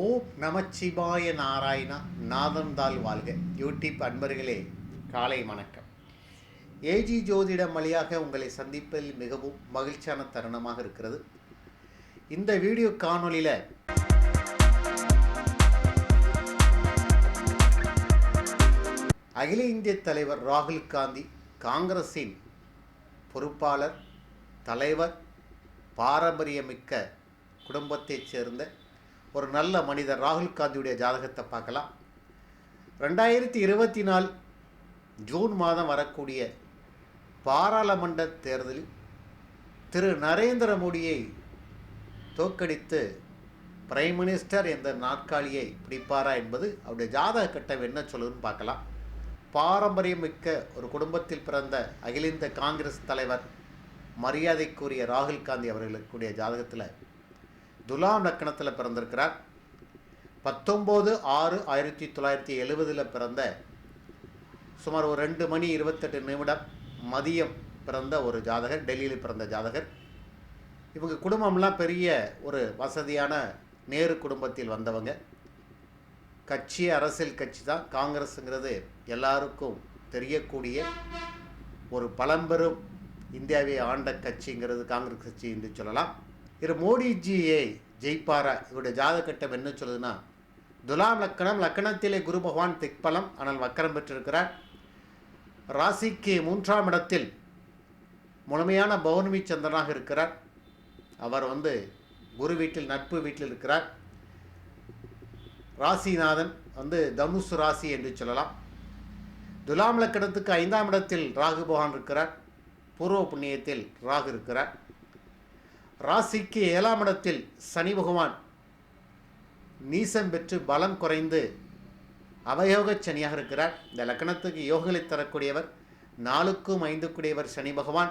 ஓம் நமச்சிவாய நாராயணா நாதந்தாள் வாழ்க. யூடியூப் அன்பர்களே காலை வணக்கம். ஏஜி ஜோதிடம் வழியாக உங்களை சந்திப்பதில் மிகவும் மகிழ்ச்சியான தருணமாக இருக்கிறது. இந்த வீடியோ காணொலியில் அகில இந்திய தலைவர் ராகுல் காந்தி காங்கிரஸின் பொறுப்பாளர் தலைவர் பாரம்பரியமிக்க குடும்பத்தைச் சேர்ந்த ஒரு நல்ல மனிதர் ராகுல் காந்தியுடைய ஜாதகத்தை பார்க்கலாம். ரெண்டாயிரத்தி இருபத்தி நாலு ஜூன் மாதம் வரக்கூடிய பாராளுமன்ற தேர்தலில் திரு நரேந்திர மோடியை தோற்கடித்து பிரைம் மினிஸ்டர் என்ற நாற்காலியை பிடிப்பாரா என்பது அவருடைய ஜாதக கட்டம் என்ன சொல்லுதுன்னு பார்க்கலாம். பாரம்பரியமிக்க ஒரு குடும்பத்தில் பிறந்த அகில இந்திய காங்கிரஸ் தலைவர் மரியாதைக்குரிய ராகுல் காந்தி அவர்களுக்குடைய ஜாதகத்தில் துலாம் லக்கணத்தில் பிறந்திருக்கிறார். பத்தொம்போது ஆறு ஆயிரத்தி தொள்ளாயிரத்தி எழுபதில் பிறந்த சுமார் ஒரு ரெண்டு மணி இருபத்தெட்டு நிமிடம் மதியம் பிறந்த ஒரு ஜாதகர் டெல்லியில் பிறந்த ஜாதகர். இவங்க குடும்பம்லாம் பெரிய ஒரு வசதியான நேரு குடும்பத்தில் வந்தவங்க. கட்சி அரசியல் கட்சி தான். காங்கிரஸுங்கிறது எல்லாருக்கும் தெரியக்கூடிய ஒரு பழம்பெரும் இந்தியாவை ஆண்ட கட்சிங்கிறது காங்கிரஸ் கட்சி என்று சொல்லலாம். இரு மோடிஜியை ஜெயிப்பாரா? இவருடைய ஜாதகட்டம் என்ன சொல்லுதுன்னா துலாம் லக்கணம் லக்கணத்திலே குரு பகவான் திக்பலம் ஆனால் வக்கரம் பெற்றிருக்கிறார். ராசிக்கு மூன்றாம் இடத்தில் முழுமையான பௌர்ணமி சந்திரனாக இருக்கிறார். அவர் வந்து குரு வீட்டில் நட்பு வீட்டில் இருக்கிறார். ராசிநாதன் வந்து தனுசு ராசி என்று சொல்லலாம். துலாம் லக்கணத்துக்கு ஐந்தாம் இடத்தில் ராகு பகவான் இருக்கிறார். பூர்வ புண்ணியத்தில் ராகு இருக்கிறார். ராசிக்கு ஏழாம் இடத்தில் சனி பகவான் நீசம் பெற்று பலம் குறைந்து அவயோக சனியாக இருக்கிறார். இந்த லக்கணத்துக்கு யோகங்களை தரக்கூடியவர் நாலுக்கும் ஐந்துக்குடையவர் சனி பகவான்.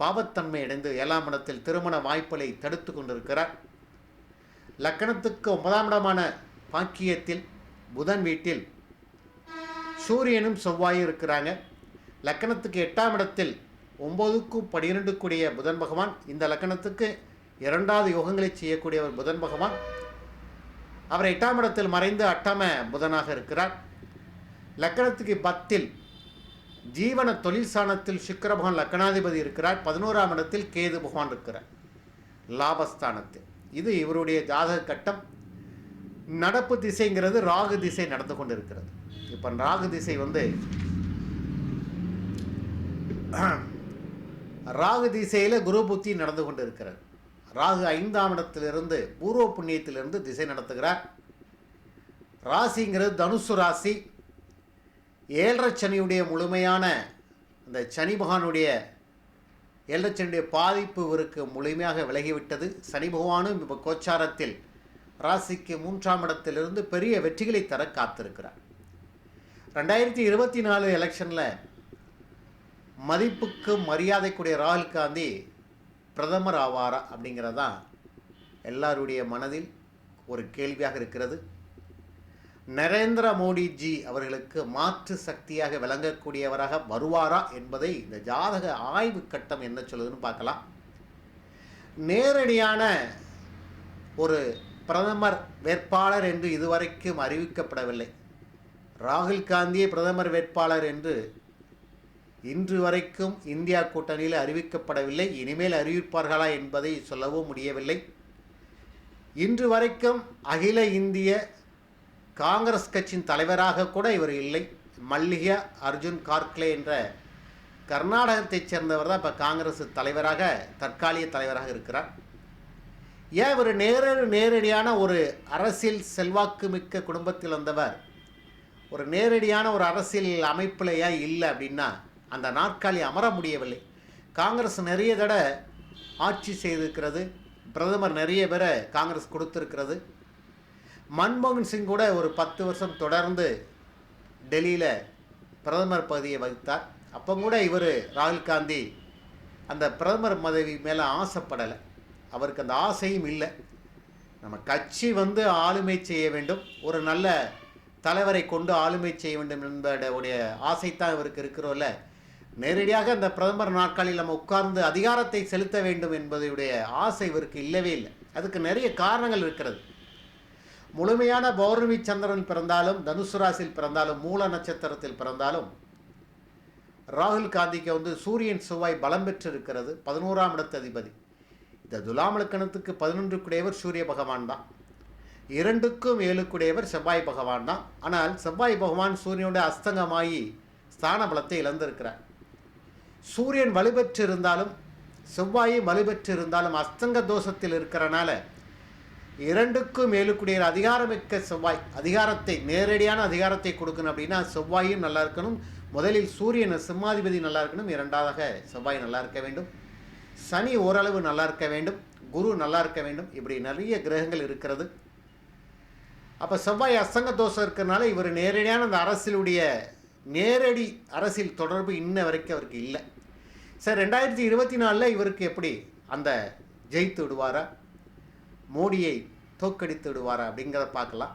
பாவத்தன்மை அடைந்து ஏழாம் இடத்தில் திருமண வாய்ப்புகளை தடுத்து கொண்டிருக்கிறார். லக்கணத்துக்கு ஒன்பதாம் இடமான பாக்கியத்தில் புதன் வீட்டில் சூரியனும் செவ்வாயும் இருக்கிறாங்க. லக்கணத்துக்கு எட்டாம் இடத்தில் ஒம்பதுக்கு பனிரெண்டுக்குரிய புதன் பகவான் இந்த லக்கணத்துக்கு இரண்டாவது யோகங்களை செய்யக்கூடியவர் புதன் பகவான். அவர் எட்டாம் இடத்தில் மறைந்து அட்டம புதனாக இருக்கிறார். லக்கணத்துக்கு பத்தில் ஜீவன தொழில் ஸ்தானத்தில் சுக்கிர பகவான் லக்கணாதிபதி இருக்கிறார். பதினோராம் இடத்தில் கேது பகவான் இருக்கிறார். லாபஸ்தானத்தில். இது இவருடைய ஜாதக கட்டம். நடப்பு திசைங்கிறது ராகு திசை நடந்து கொண்டு இருக்கிறது இப்போ ராகு திசை வந்து ராகு திசையில் குரு புத்தி நடந்து கொண்டு இருக்கிறார் ராகு ஐந்தாம் இடத்திலிருந்து பூர்வ புண்ணியத்திலிருந்து திசை நடத்துகிறார். ராசிங்கிறது தனுசு ராசி. ஏழரை சனியுடைய முழுமையான அந்த சனி பகவானுடைய ஏழரை பாதிப்பு இவருக்கு முழுமையாக விலகிவிட்டது. சனி பகவானும் இப்போ கோச்சாரத்தில் ராசிக்கு மூன்றாம் இடத்திலிருந்து பெரிய வெற்றிகளை தர காத்திருக்கிறார். ரெண்டாயிரத்தி இருபத்தி நாலு எலெக்ஷனில் மதிப்புக்கு மரியாதைக்குரிய ராகுல் காந்தி பிரதமர் ஆவாரா அப்படிங்கிறது தான் எல்லாருடைய மனதில் ஒரு கேள்வியாக இருக்கிறது. நரேந்திர மோடிஜி அவர்களுக்கு மாற்று சக்தியாக விளங்கக்கூடியவராக வருவாரா என்பதை இந்த ஜாதக ஆய்வு கட்டம் என்ன சொல்லுதுன்னு பார்க்கலாம். நேரடியான ஒரு பிரதமர் வேட்பாளர் என்று இதுவரைக்கும் அறிவிக்கப்படவில்லை. ராகுல் காந்தியே பிரதமர் வேட்பாளர் என்று இன்று வரைக்கும் இந்தியா கூட்டணியில் அறிவிக்கப்படவில்லை. இனிமேல் அறிவிப்பார்களா என்பதை சொல்லவும் முடியவில்லை. இன்று வரைக்கும் அகில இந்திய காங்கிரஸ் கட்சியின் தலைவராக கூட இவர் இல்லை. மல்லிகா அர்ஜுன் கார்க்லே என்ற கர்நாடகத்தைச் சேர்ந்தவர் தான் இப்போ காங்கிரஸ் தலைவராக தற்காலிக தலைவராக இருக்கிறார். ஏன் இவர் நேர நேரடியான ஒரு அரசியல் செல்வாக்கு மிக்க குடும்பத்தில் வந்தவர்? ஒரு நேரடியான ஒரு அரசியல் அமைப்பில் ஏன் இல்லை அப்படின்னா அந்த நாற்காலி அமர முடியவில்லை. காங்கிரஸ் நிறைய தடவை ஆட்சி செய்திருக்கிறது. பிரதமர் நிறைய பேரை காங்கிரஸ் கொடுத்துருக்கிறது. மன்மோகன் சிங் கூட ஒரு பத்து வருஷம் தொடர்ந்து டெல்லியில் பிரதமர் பதவியை வகித்தார். அப்போ கூட இவர் ராகுல் காந்தி அந்த பிரதமர் பதவி மேலே ஆசைப்படலை. அவருக்கு அந்த ஆசையும் இல்லை. நம்ம கட்சி வந்து ஆளுமை செய்ய வேண்டும். ஒரு நல்ல தலைவரை கொண்டு ஆளுமை செய்ய வேண்டும் என்பதுடைய ஆசைத்தான் இவருக்கு இருக்கிறோம்ல. நேரடியாக அந்த பிரதமர் நாட்களில் நம்ம உட்கார்ந்து அதிகாரத்தை செலுத்த வேண்டும் என்பதையுடைய ஆசை இவருக்கு இல்லவே இல்லை. அதுக்கு நிறைய காரணங்கள் இருக்கிறது. முழுமையான பௌர்ணமி சந்திரன் பிறந்தாலும் தனுசு ராசியில் பிறந்தாலும் மூல நட்சத்திரத்தில் பிறந்தாலும் ராகுல் காந்திக்கு வந்து சூரியன் செவ்வாய் பலம் பெற்று இருக்கிறது பதினோராம் இடத்து அதிபதி. இந்த துலாமலக்கணத்துக்கு பதினொன்றுக்குடையவர் குடையவர் சூரிய பகவான் தான். இரண்டுக்கும் ஏழுக்குடையவர் செவ்வாய் பகவான் தான். ஆனால் செவ்வாய் பகவான் சூரியனுடைய அஸ்தங்கமாகி ஸ்தான பலத்தை இழந்திருக்கிறார். சூரியன் வலுப்பெற்று இருந்தாலும் செவ்வாயும் வலுப்பெற்று இருந்தாலும் அஸ்தங்க தோஷத்தில் இருக்கிறனால இரண்டுக்கும் மேலுக்குடிய அதிகாரமிக்க செவ்வாய் அதிகாரத்தை நேரடியான அதிகாரத்தை கொடுக்கணும் அப்படின்னா செவ்வாயும் நல்லா இருக்கணும். முதலில் சூரியன் சிம்மாதிபதி நல்லா இருக்கணும். இரண்டாவதாக செவ்வாய் நல்லா இருக்க வேண்டும். சனி ஓரளவு நல்லா இருக்க வேண்டும். குரு நல்லா இருக்க வேண்டும். இப்படி நிறைய கிரகங்கள் இருக்கிறது. அப்போ செவ்வாய் அசங்க தோஷம் இருக்கிறனால இவர் நேரடியான அந்த அரசியலுடைய நேரடி அரசியல் தொடர்பு இன்ன வரைக்கும் அவருக்கு இல்லை. சார் ரெண்டாயிரத்தி இருபத்தி நாலில் இவருக்கு எப்படி அந்த ஜெயித்து விடுவாரா? மோடியை தோக்கடித்து விடுவாரா அப்படிங்கிறத பார்க்கலாம்.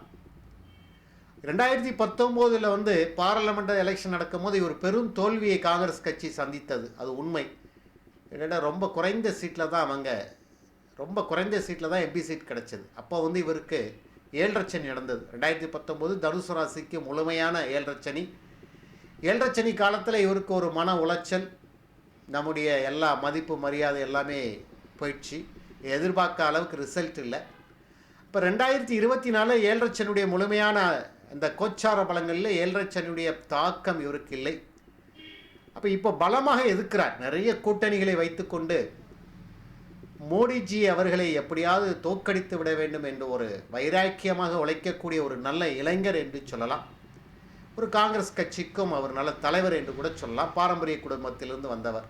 ரெண்டாயிரத்தி பத்தொம்போதில் வந்து பாராளுமன்ற எலெக்ஷன் நடக்கும்போது இவர் பெரும் தோல்வியை காங்கிரஸ் கட்சி சந்தித்தது. அது உண்மை. என்னென்னா ரொம்ப குறைந்த சீட்டில் தான் அவங்க ரொம்ப குறைந்த சீட்டில் தான் எம்பி சீட் கிடச்சிது. அப்போ வந்து இவருக்கு ஏழரச்சனி நடந்தது. ரெண்டாயிரத்தி பத்தொம்போது தனுசு ராசிக்கு முழுமையான ஏழரச்சனி ஏழரச்சனி காலத்தில் இவருக்கு ஒரு மன உளைச்சல் நம்முடைய எல்லா மதிப்பு மரியாதை எல்லாமே போயிடுச்சு. எதிர்பார்க்க அளவுக்கு ரிசல்ட் இல்லை. இப்போ ரெண்டாயிரத்தி இருபத்தி நாலு ஏழரச்சனுடைய முழுமையான இந்த கோச்சார பலங்களில் ஏழரச்சனுடைய தாக்கம் இவருக்கு இல்லை. அப்போ இப்போ பலமாக எதிர்க்கிறார். நிறைய கூட்டணிகளை வைத்துக்கொண்டு மோடிஜி அவர்களை எப்படியாவது தோக்கடித்து விட வேண்டும் என்று ஒரு வைராக்கியமாக உழைக்கக்கூடிய ஒரு நல்ல இளைஞர் என்று சொல்லலாம். ஒரு காங்கிரஸ் கட்சிக்கும் அவர் நல்ல தலைவர் என்று கூட சொல்லலாம். பாரம்பரிய குடும்பத்திலிருந்து வந்தவர்.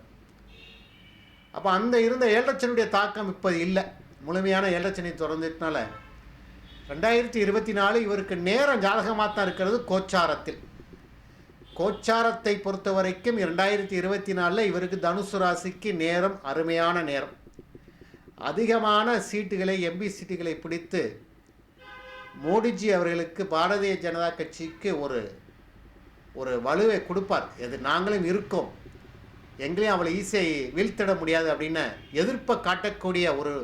அப்போ அந்த இருந்த ஏழரச்சனுடைய தாக்கம் இப்போ இல்லை. முழுமையான ஏழரச்சனை தொடர்ந்ததுனால ரெண்டாயிரத்தி இருபத்தி நாலு இவருக்கு நேரம் ஜாதகமாக தான் இருக்கிறது கோச்சாரத்தில். கோச்சாரத்தை பொறுத்த வரைக்கும் இரண்டாயிரத்தி இருபத்தி நாலில் இவருக்கு தனுசு ராசிக்கு நேரம் அருமையான நேரம். அதிகமான சீட்டுகளை எம்பி சீட்டுகளை பிடித்து மோடிஜி அவர்களுக்கு பாரதிய ஜனதா கட்சிக்கு ஒரு ஒரு வலுவை கொடுப்பார். எது நாங்களும் இருக்கோம். எங்களையும் அவளை ஈஸியை வீழ்த்திட முடியாது அப்படின்னு எதிர்ப்பை காட்டக்கூடிய ஒரு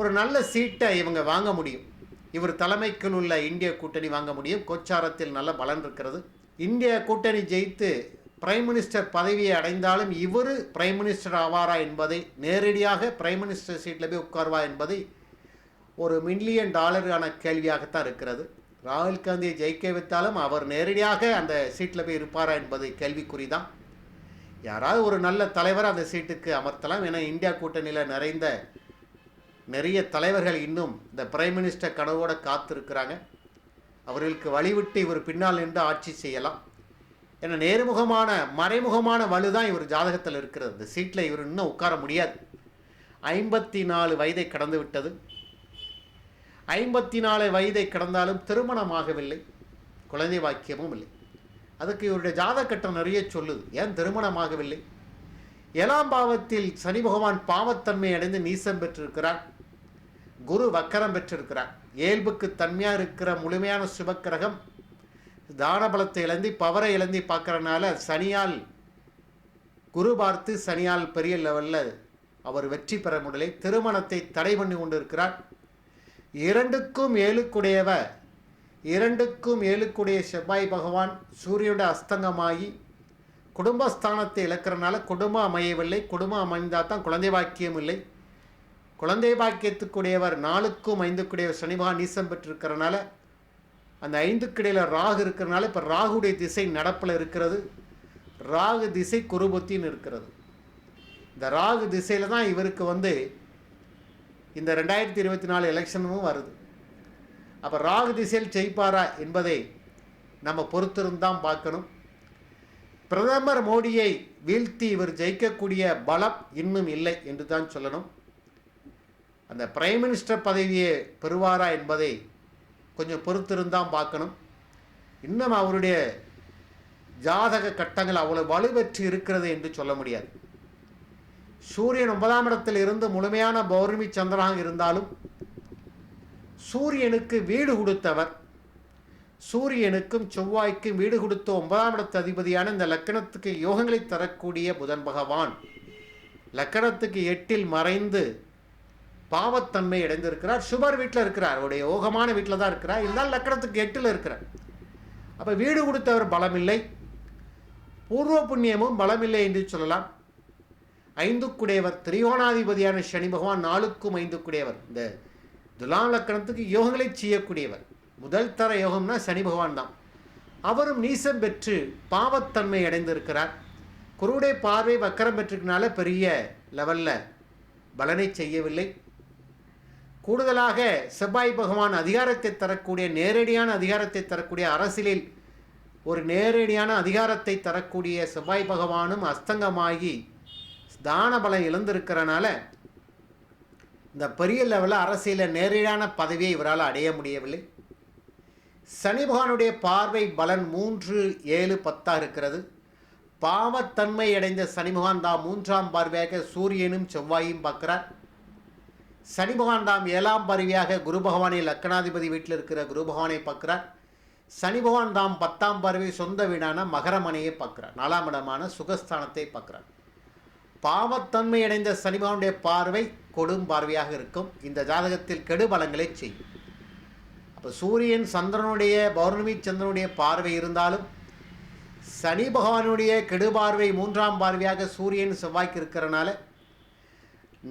ஒரு நல்ல சீட்டை இவங்க வாங்க முடியும். இவர் தலைமைக்குள் உள்ள இந்திய கூட்டணி வாங்க முடியும். கோச்சாரத்தில் நல்ல பலன் இருக்கிறது. இந்திய கூட்டணி ஜெயித்து பிரைம் மினிஸ்டர் பதவியை அடைந்தாலும் இவர் பிரைம் மினிஸ்டர் ஆவாரா என்பதை நேரடியாக பிரைம் மினிஸ்டர் சீட்டில் போய் உட்கார்வா என்பதை ஒரு மில்லியன் டாலரான கேள்வியாகத்தான் இருக்கிறது. ராகுல் காந்தியை ஜெயிக்க வைத்தாலும் அவர் நேரடியாக அந்த சீட்டில் போய் இருப்பாரா என்பது கேள்விக்குறி தான் யாராவது ஒரு நல்ல தலைவர் அந்த சீட்டுக்கு அமர்த்தலாம். ஏன்னா இந்தியா கூட்டணியில் நிறைந்த நிறைய தலைவர்கள் இன்னும் இந்த பிரைம் மினிஸ்டர் கனவோடு காத்திருக்கிறாங்க. அவர்களுக்கு வழிவிட்டு இவர் பின்னால் நின்று ஆட்சி செய்யலாம். ஏன்னா நேர்முகமான மறைமுகமான வலு தான் இவர் ஜாதகத்தில் இருக்கிறது. இந்த சீட்டில் இவர் இன்னும் உட்கார முடியாது. ஐம்பத்தி நாலு வயதை கடந்து விட்டது. ஐம்பத்தி நாலு வயதை கடந்தாலும் திருமணமாகவில்லை. குழந்தை வாக்கியமும் இல்லை. அதுக்கு இவருடைய ஜாதகட்டம் நிறைய சொல்லுது. ஏன்? திருமணமாகவில்லை. ஏழாம் பாவத்தில் சனி பகவான் பாவத்தன்மை அடைந்து நீசம் பெற்றிருக்கிறார். குரு வக்கரம் பெற்றிருக்கிறார். இயல்புக்கு தன்மையாக இருக்கிற முழுமையான சுபக்கிரகம் தானபலத்தை இழந்தி பவரை இழந்தி பார்க்கறனால சனியால் குரு பார்த்து சனியால் பெரிய லெவலில் அவர் வெற்றி பெற முடியலை. திருமணத்தை தடை பண்ணி கொண்டிருக்கிறார். இரண்டுக்கும் ஏழுக்குடையவ இரண்டுக்கும் ஏழுக்குடைய செவ்வாய் பகவான் சூரியனுடைய அஸ்தங்கமாகி குடும்பஸ்தானத்தை இழக்கிறனால குடும்பம் அமையவில்லை. குடும்பம் அமைந்தால் தான் குழந்தை பாக்கியம் இல்லை. குழந்தை பாக்கியத்துக்குடையவர் நாலுக்கும் ஐந்துக்குடையவர் சனிபா நீசம் பெற்றிருக்கிறனால அந்த ஐந்துக்கிடையில் ராகு இருக்கிறனால இப்போ ராகுடைய திசை நடப்பில் இருக்கிறது. ராகு திசை குருபுத்தின்னு இருக்கிறது. இந்த ராகு திசையில் தான் இவருக்கு வந்து இந்த ரெண்டாயிரத்தி இருபத்தி நாலு எலெக்ஷனும் வருது. அப்போ ராகு திசையில் ஜெயிப்பாரா என்பதை நம்ம பொறுத்திருந்தான் பார்க்கணும். பிரதமர் மோடியை வீழ்த்தி இவர் ஜெயிக்கக்கூடிய பலம் இன்னும் இல்லை என்று தான் சொல்லணும். அந்த பிரைம் மினிஸ்டர் பதவியை பெறுவாரா என்பதை கொஞ்சம் பொறுத்திருந்தான் பார்க்கணும். இன்னும் அவருடைய ஜாதக கட்டங்கள் அவ்வளோ வலுவற்று இருக்கிறது என்று சொல்ல முடியாது. சூரியன் ஒன்பதாம் இடத்தில் இருந்து முழுமையான பௌர்ணமி சந்திராக இருந்தாலும் சூரியனுக்கு வீடு கொடுத்தவர். சூரியனுக்கும் செவ்வாய்க்கும் வீடு கொடுத்த ஒன்பதாம் இடத்து அதிபதியான இந்த லக்கணத்துக்கு யோகங்களை தரக்கூடிய புதன் பகவான். லக்கணத்துக்கு எட்டில் மறைந்து பாவத்தன்மை அடைந்திருக்கிறார். சுபர் வீட்டில் இருக்கிறார். அவருடைய யோகமான வீட்டில் தான் இருக்கிறார். இருந்தால் லக்கணத்துக்கு எட்டில் இருக்கிறார். அப்போ வீடு கொடுத்தவர் பலமில்லை. பூர்வ புண்ணியமும் பலமில்லை என்று சொல்லலாம். ஐந்துக்குடையவர் திரிகோணாதிபதியான சனி பகவான் நாலுக்கும் ஐந்துக்குடையவர். இந்த துலாம் லக்கணத்துக்கு யோகங்களை செய்யக்கூடியவர். முதல் தர யோகம்னா சனி பகவான் தான். அவரும் நீசம் பெற்று பாவத்தன்மை அடைந்திருக்கிறார். குருவுடைய பார்வை வக்கரம் பெற்றிருக்கனால பெரிய லெவலில் பலனை செய்யவில்லை. கூடுதலாக செவ்வாய் பகவான் அதிகாரத்தை தரக்கூடிய நேரடியான அதிகாரத்தை தரக்கூடிய அரசியலில் ஒரு நேரடியான அதிகாரத்தை தரக்கூடிய செவ்வாய் பகவானும் அஸ்தங்கமாகி தான பலம் இழந்திருக்கிறனால இந்த பெரிய லெவலில் அரசியலில் நேரடியான பதவியை இவரால் அடைய முடியவில்லை. சனி பகவானுடைய பார்வை பலன் மூன்று ஏழு பத்தாக இருக்கிறது. பாவத்தன்மை அடைந்த சனி பகவான் தாம் மூன்றாம் பார்வையாக சூரியனும் செவ்வாயும் பார்க்கிறார். சனி பகவான் தாம் ஏழாம் பார்வையாக குரு பகவானை லக்கணாதிபதி வீட்டில் இருக்கிற குரு பகவானை பார்க்கிறார். சனி பகவான் தாம் பத்தாம் பார்வை சொந்த வீடான மகரமனையை பார்க்கிறார். நாலாம் இடமான சுகஸ்தானத்தை பார்க்கிறார். பாவத்தன்மை அடைந்த சனி பகவானுடைய பார்வை கொடும் பார்வையாக இருக்கும். இந்த ஜாதகத்தில் கெடு பலங்களை செய்யும். அப்போ சூரியன் சந்திரனுடைய பௌர்ணமி சந்திரனுடைய பார்வை இருந்தாலும் சனி பகவானுடைய கெடுபார்வை மூன்றாம் பார்வையாக சூரியன் செவ்வாய்க்கு இருக்கிறனால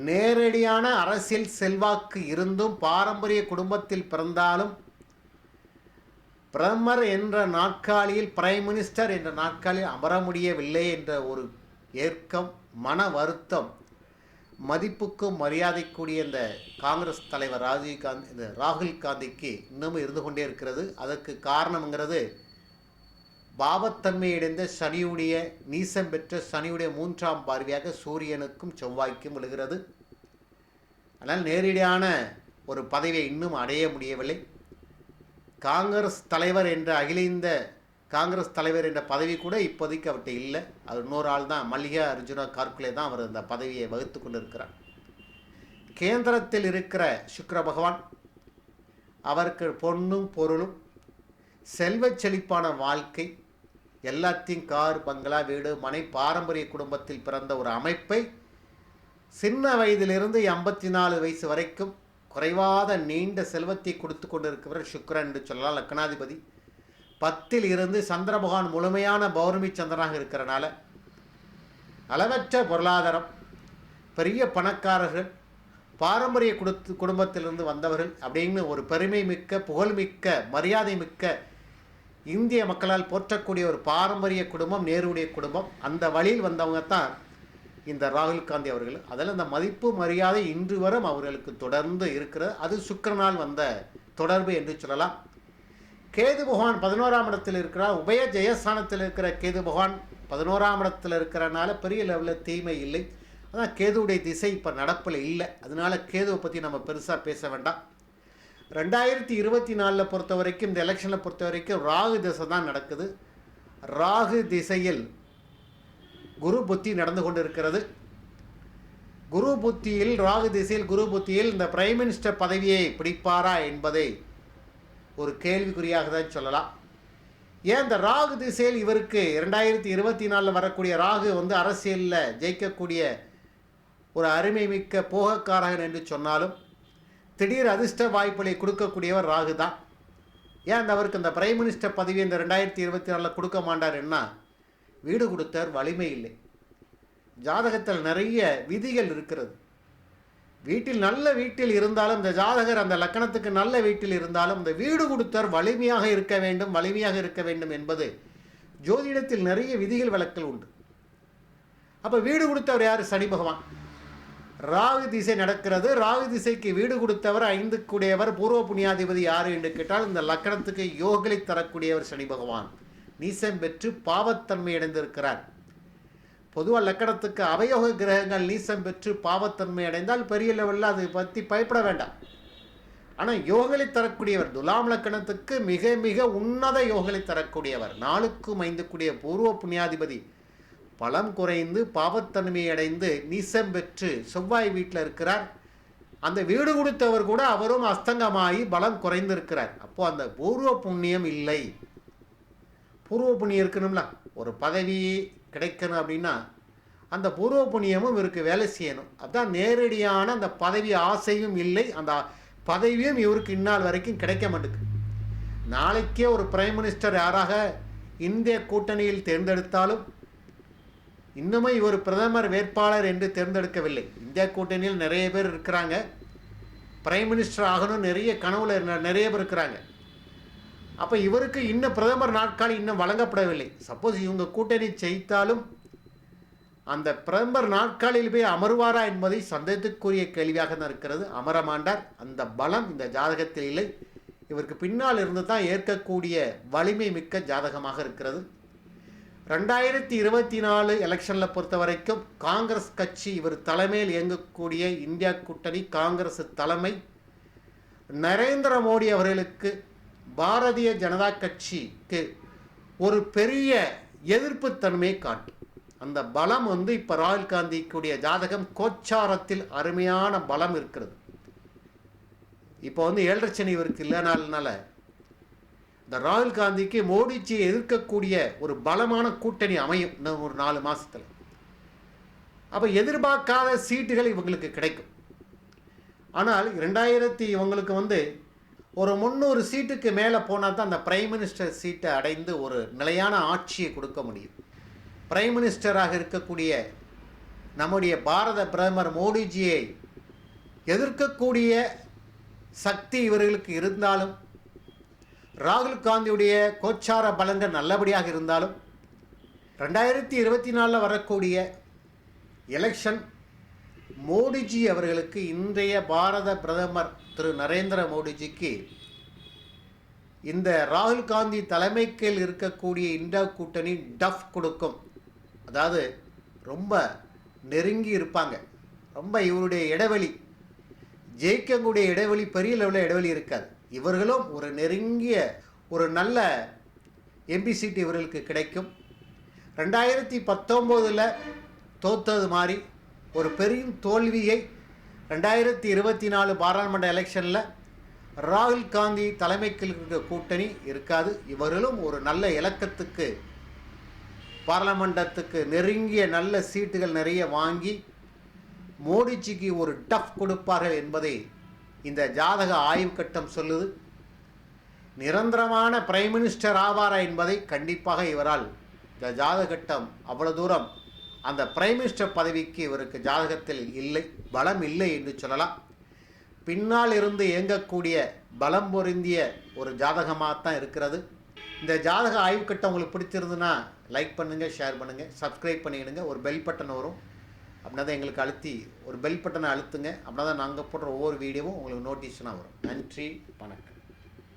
நேரடியான அரசியல் செல்வாக்கு இருந்தும் பாரம்பரிய குடும்பத்தில் பிறந்தாலும் பிரதமர் என்ற நாற்காலியில் பிரைம் மினிஸ்டர் என்ற நாற்காலியில் அமர முடியவில்லை என்ற ஒரு ஏற்கம் மன வருத்தம் மதிப்புக்கும் மரியாதைக்குரிய இந்த காங்கிரஸ் தலைவர் ராஜீவ் காந்தி இந்த ராகுல் காந்திக்கு இன்னமும் இருந்து கொண்டே இருக்கிறது. அதற்கு காரணம்ங்கிறது பாவத்தன்மையடைந்த சனியுடைய நீசம் பெற்ற சனியுடைய மூன்றாம் பார்வையாக சூரியனுக்கும் செவ்வாய்க்கும் விழுகிறது. ஆனால் நேரடியான ஒரு பதவியை இன்னும் அடைய முடியவில்லை. காங்கிரஸ் தலைவர் என்ற அகில இந்த காங்கிரஸ் தலைவர் என்ற பதவி கூட இப்போதைக்கு அவர்கிட்ட இல்லை. அது இன்னொரு ஆள் தான் மல்லிகா அர்ஜுனா கார்குலே தான் அவர் அந்த பதவியை வகுத்து கொண்டிருக்கிறார். கேந்திரத்தில் இருக்கிற சுக்கிர பகவான் அவருக்கு பொண்ணும் பொருளும் செல்வச் செழிப்பான வாழ்க்கை எல்லாத்தையும் கார் பங்களா வீடு மனை பாரம்பரிய குடும்பத்தில் பிறந்த ஒரு அமைப்பை சின்ன வயதிலிருந்து எண்பத்தி நாலு வயசு வரைக்கும் குறைவாத நீண்ட செல்வத்தை கொடுத்து கொண்டிருக்கிறவர் சுக்கிரன் என்று சொல்லலாம் லக்னாதிபதி. பத்தில் இருந்து சந்திரபகவான் முழுமையான பௌர்ணமி சந்திரனாக இருக்கிறனால அளவற்ற பொருளாதாரம் பெரிய பணக்காரர்கள் பாரம்பரிய குடுத்து குடும்பத்திலிருந்து வந்தவர்கள் அப்படின்னு ஒரு பெருமை மிக்க புகழ்மிக்க மரியாதை மிக்க இந்திய மக்களால் போற்றக்கூடிய ஒரு பாரம்பரிய குடும்பம் நேருடைய குடும்பம். அந்த வழியில் வந்தவங்க தான் இந்த ராகுல் காந்தி அவர்கள். அதில் அந்த மதிப்பு மரியாதை இன்று வரும் அவர்களுக்கு தொடர்ந்து இருக்கிறது. அது சுக்கிரனால் வந்த தொடர்பு என்று சொல்லலாம். கேது பகவான் பதினோராம் இடத்தில் இருக்கிறார். உபய ஜெயஸ்தானத்தில் இருக்கிற கேது பகவான் பதினோராம் இடத்தில் இருக்கிறனால பெரிய லெவலில் தீமை இல்லை. அதான் கேதுவுடைய திசை இப்போ நடப்பில் இல்லை. அதனால கேதுவை பற்றி நம்ம பெருசாக பேச வேண்டாம். ரெண்டாயிரத்தி இருபத்தி நாலில் பொறுத்த வரைக்கும் இந்த எலெக்ஷனை பொறுத்த வரைக்கும் ராகு திசை தான் நடக்குது. ராகு திசையில் குரு புத்தி நடந்து கொண்டு இருக்கிறது குரு புத்தியில் ராகு திசையில் குரு புத்தியில் இந்த பிரைம் மினிஸ்டர் பதவியை பிடிப்பாரா என்பதை ஒரு கேள்விக்குறியாக தான் சொல்லலாம். ஏன் இந்த ராகு திசையில் இவருக்கு இரண்டாயிரத்தி இருபத்தி நாலில் வரக்கூடிய ராகு வந்து அரசியலில் ஜெயிக்கக்கூடிய ஒரு அருமை மிக்க போகக்காரகன் என்று சொன்னாலும் திடீர் அதிர்ஷ்ட வாய்ப்புகளை கொடுக்கக்கூடியவர் ராகு தான். ஏன் அந்த அவருக்கு இந்த பிரைம் மினிஸ்டர் பதவி இந்த ரெண்டாயிரத்தி இருபத்தி நாலில் கொடுக்க மாட்டாருன்னா வீடு கொடுத்தார் வலிமை இல்லை. ஜாதகத்தில் நிறைய விதிகள் இருக்கிறது. வீட்டில் நல்ல வீட்டில் இருந்தாலும் இந்த ஜாதகர் அந்த லக்கணத்துக்கு நல்ல வீட்டில் இருந்தாலும் இந்த வீடு கொடுத்தர் வலிமையாக இருக்க வேண்டும் வலிமையாக இருக்க வேண்டும் என்பது ஜோதிடத்தில் நிறைய விதிகள் விளக்கல் உண்டு. அப்போ வீடு கொடுத்தவர் யார்? சனி பகவான். ராகு திசை நடக்கிறது. ராகு திசைக்கு வீடு கொடுத்தவர் ஐந்து கூடியவர் பூர்வ புண்ணியாதிபதி யார் என்று கேட்டால் இந்த லக்கணத்துக்கு யோகலை தரக்கூடியவர் சனி பகவான். நீசம் பெற்று பாவத்தன்மை அடைந்திருக்கிறார். பொதுவாக லக்கணத்துக்கு அவயோக கிரகங்கள் நீசம் பெற்று பாவத்தன்மை அடைந்தால் பெரிய லெவலில் அதை பற்றி பயப்பட வேண்டாம். ஆனால் யோகலை தரக்கூடியவர் துலாம் லக்கணத்துக்கு மிக மிக உன்னத யோகலை தரக்கூடியவர் நாளுக்கும் ஐந்து கூடிய பூர்வ புண்ணியாதிபதி. பலம் குறைந்து பாவத்தன்மை அடைந்து நீசம் பெற்று செவ்வாய் வீட்டில் இருக்கிறார். அந்த வீடு கொடுத்தவர் கூட அவரும் அஸ்தங்கமாகி பலம் குறைந்திருக்கிறார். அப்போது அந்த பூர்வ புண்ணியம் இல்லை. பூர்வ புண்ணியம் இருக்கணும்ல. ஒரு பதவி கிடைக்கணும் அப்படின்னா அந்த பூர்வ புண்ணியமும் இவருக்கு வேலை செய்யணும். அதுதான் நேரடியான அந்த பதவி ஆசையும் இல்லை அந்த பதவியும் இவருக்கு இந்நாள் வரைக்கும் கிடைக்க மாட்டேங்குது நாளைக்கே ஒரு பிரைம் மினிஸ்டர் யாராக இந்திய கூட்டணியில் தேர்ந்தெடுத்தாலும் இன்னுமே இவர் பிரதமர் வேட்பாளர் என்று தேர்ந்தெடுக்கவில்லை. இந்திய கூட்டணியில் நிறைய பேர் இருக்கிறாங்க. பிரைம் மினிஸ்டர் ஆகணும் நிறைய கனவுல ந- நிறைய பேர் இருக்கிறாங்க. அப்போ இவருக்கு இன்னும் பிரதமர் நாட்காலி இன்னும் வழங்கப்படவில்லை. சப்போஸ் இவங்க கூட்டணி ஜெயித்தாலும் அந்த பிரதமர் நாட்காலியில் போய் அமர்வாரா என்பதை சந்தேகத்துக்குரிய கேள்வியாக தான் இருக்கிறது. அமரமாண்டார் அந்த பலம் இந்த ஜாதகத்தில் இல்லை. இவருக்கு பின்னால் இருந்து தான் ஏற்கக்கூடிய வலிமை மிக்க ஜாதகமாக இருக்கிறது. ரெண்டாயிரத்தி இருபத்தி நாலு எலெக்ஷனில் பொறுத்த வரைக்கும் காங்கிரஸ் கட்சி இவர் தலைமையில் இயங்கக்கூடிய இந்தியா கூட்டணி காங்கிரஸ் தலைமை நரேந்திர மோடி அவர்களுக்கு பாரதிய ஜனதா கட்சிக்கு ஒரு பெரிய எதிர்ப்பு காட்டும். அந்த பலம் வந்து இப்போ ராகுல் காந்திக்குடைய ஜாதகம் கோச்சாரத்தில் அருமையான பலம் இருக்கிறது. இப்போ வந்து ஏழரை சனி இவருக்கு இல்லைனாலனால இந்த ராகுல் காந்திக்கு மோடிஜியை எதிர்க்கக்கூடிய ஒரு பலமான கூட்டணி அமையும் ஒரு நாலு மாதத்தில் அப்போ எதிர்பார்க்காத சீட்டுகள் இவங்களுக்கு கிடைக்கும். ஆனால் ரெண்டாயிரத்தி இவங்களுக்கு வந்து ஒரு முந்நூறு சீட்டுக்கு மேலே போனால் தான் அந்த பிரைம் மினிஸ்டர் சீட்டை அடைந்து ஒரு நிலையான ஆட்சியை கொடுக்க முடியும். பிரைம் மினிஸ்டராக இருக்கக்கூடிய நம்முடைய பாரத பிரதமர் மோடிஜியை எதிர்க்கக்கூடிய சக்தி இவர்களுக்கு இருந்தாலும் ராகுல் காந்தியுடைய கோச்சார பலங்கள் நல்லபடியாக இருந்தாலும் ரெண்டாயிரத்தி இருபத்தி நாலில் வரக்கூடிய எலெக்ஷன் மோடிஜி அவர்களுக்கு இன்றைய பாரத பிரதமர் திரு நரேந்திர மோடிஜிக்கு இந்த ராகுல் காந்தி தலைமைக்கில் இருக்கக்கூடிய இந்தியா கூட்டணி டஃப் கொடுக்கும். அதாவது ரொம்ப நெருங்கி இருப்பாங்க. ரொம்ப இவருடைய இடைவெளி ஜெயிக்கக்கூடிய இடைவெளி பெரிய லெவலில் இடைவெளி இருக்காது. இவர்களும் ஒரு நெருங்கிய ஒரு நல்ல எம்பி சீட் இவர்களுக்கு கிடைக்கும். ரெண்டாயிரத்தி பத்தொம்போதில் தோத்தது மாதிரி ஒரு பெரும் தோல்வியை ரெண்டாயிரத்தி இருபத்தி நாலு பாராளுமன்ற எலெக்ஷனில் ராகுல் காந்தி தலைமைக்கு இருக்கிற கூட்டணி இருக்காது. இவர்களும் ஒரு நல்ல இலக்கத்துக்கு பாராளுமன்றத்துக்கு நெருங்கிய நல்ல சீட்டுகள் நிறைய வாங்கி மோடிஜிக்கு ஒரு டஃப் கொடுப்பார்கள் என்பதை இந்த ஜாதக ஆய்வு கட்டம் சொல்லுது. நிரந்தரமான பிரைம் மினிஸ்டர் ஆவாரா என்பதை கண்டிப்பாக இவரால் இந்த ஜாதகட்டம் அவ்வளோ தூரம் அந்த பிரைம் மினிஸ்டர் பதவிக்கு இவருக்கு ஜாதகத்தில் இல்லை பலம் இல்லை என்று சொல்லலாம். பின்னால் இருந்து இயங்கக்கூடிய பலம் பொருந்திய ஒரு ஜாதகமாக தான் இருக்கிறது. இந்த ஜாதக ஆய்வுக்கட்டம் உங்களுக்கு பிடிச்சிருந்துன்னா லைக் பண்ணுங்கள் ஷேர் பண்ணுங்கள் சப்ஸ்கிரைப் பண்ணிடுங்க ஒரு பெல் பட்டன் வரும். அப்படின்னா தான் எங்களுக்கு அழுத்தி ஒரு பெல் பட்டனை அழுத்துங்க. அப்படின்னா தான் நாங்கள் போடுற ஒவ்வொரு வீடியோவும் உங்களுக்கு நோட்டீஸ்னால் வரும். நன்றி வணக்கம்.